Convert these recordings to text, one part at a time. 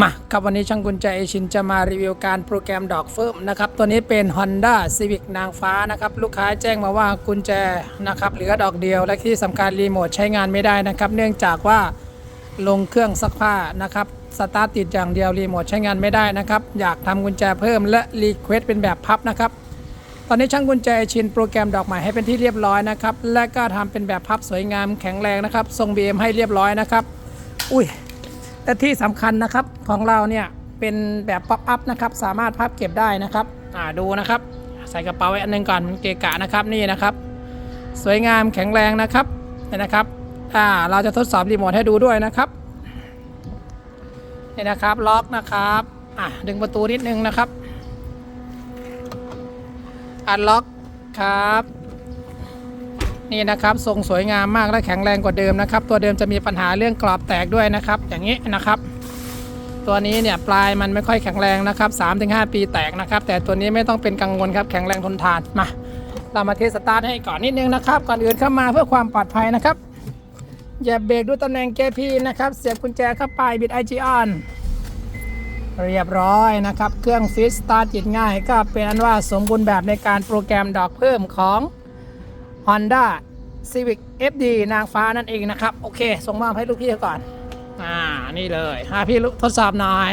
มาครับวันนี้ช่างกุญแจเอชินจะมารีวิวการโปรแกรมดอกเฟิร์มนะครับตัวนี้เป็น Honda Civic นางฟ้านะครับลูกค้าแจ้งมาว่ากุญแจนะครับเหลือดอกเดียวและที่สำคัญรีโมทใช้งานไม่ได้นะครับ เนื่องจากว่าลงเครื่องซักผ้านะครับสตาร์ทติดอย่างเดียวรีโมทใช้งานไม่ได้นะครับ อยากทำกุญแจเพิ่มและรีเควสเป็นแบบพับนะครับตอนนี้ช่างกุญแจชินโปรแกรมดอกใหม่ให้เป็นที่เรียบร้อยนะครับและก็ทำเป็นแบบพับสวยงามแข็งแรงนะครับทรง BM ให้เรียบร้อยนะครับอุ้ย และที่สำคัญนะครับของเราเนี่ยเป็นแบบป๊อปอัพนะครับสามารถพับเก็บได้นะครับอ่าดูนะครับ ใส่กระเป๋าไว้อันหนึงก่อนมันเกะกะนะครับนี่นะครับ สวยงามแข็งแรงนะครับเนี่ยนะครับอ่าเราจะทดสอบรีโมทให้ดูด้วยนะครับนี่นะครับล็อกนะครับอะดึงประตูนิดนึงนะครับอันล็อกครับ นี่นะครับทรงสวยงามมากและแข็งแรงกว่าเดิมนะครับ ตัวเดิมจะมีปัญหาเรื่องกรอบแตกด้วยนะครับ อย่างนี้นะครับ ตัวนี้เนี่ยปลายมันไม่ค่อยแข็งแรงนะครับ3-5 ปีแตกนะครับ แต่ตัวนี้ไม่ต้องเป็นกังวลครับแข็งแรงทนทานมาเรามาเทสตาร์ทให้ก่อนนิดนึงนะครับ ก่อนอื่นเข้ามาเพื่อความปลอดภัยนะครับอย่าเบรกด้วยตำแหน่งเกียร์พีนะครับเสียบกุญแจเข้าไปบิดไอจีออนเรียบร้อยนะครับ เครื่องฟิสตาร์ทติดง่าย ก็เป็นอันว่าสมบูรณ์แบบในการโปรแกรมดอกเพิ่มของ Honda Civic FD นางฟ้านั่นเองนะครับ โอเค ส่งมอบให้ลูกพี่ก่อน อ่า นี่เลยหาพี่ทดสอบหน่อย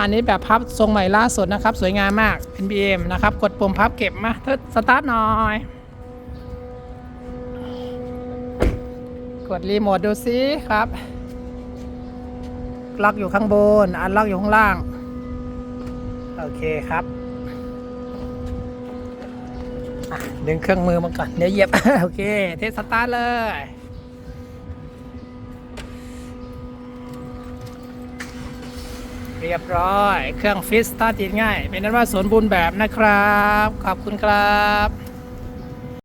อันนี้แบบพับทรงใหม่ล่าสุดนะครับ สวยงามมาก NBM นะครับ กดปุ่มพับเก็บมาทดสตาร์ทหน่อย กดรีโมทดูซิครับ ล็อกอยู่ข้างบน อันล็อกอยู่ข้างล่าง โอเคครับ ดึงเครื่องมือมาก่อน เดี๋ยวเหยียบ โอเค เทสตาร์ทเลย เรียบร้อย เครื่องฟิสตาร์ทติดง่าย เป็นนั้นว่าสมบูรณ์แบบนะครับ ขอบคุณครับ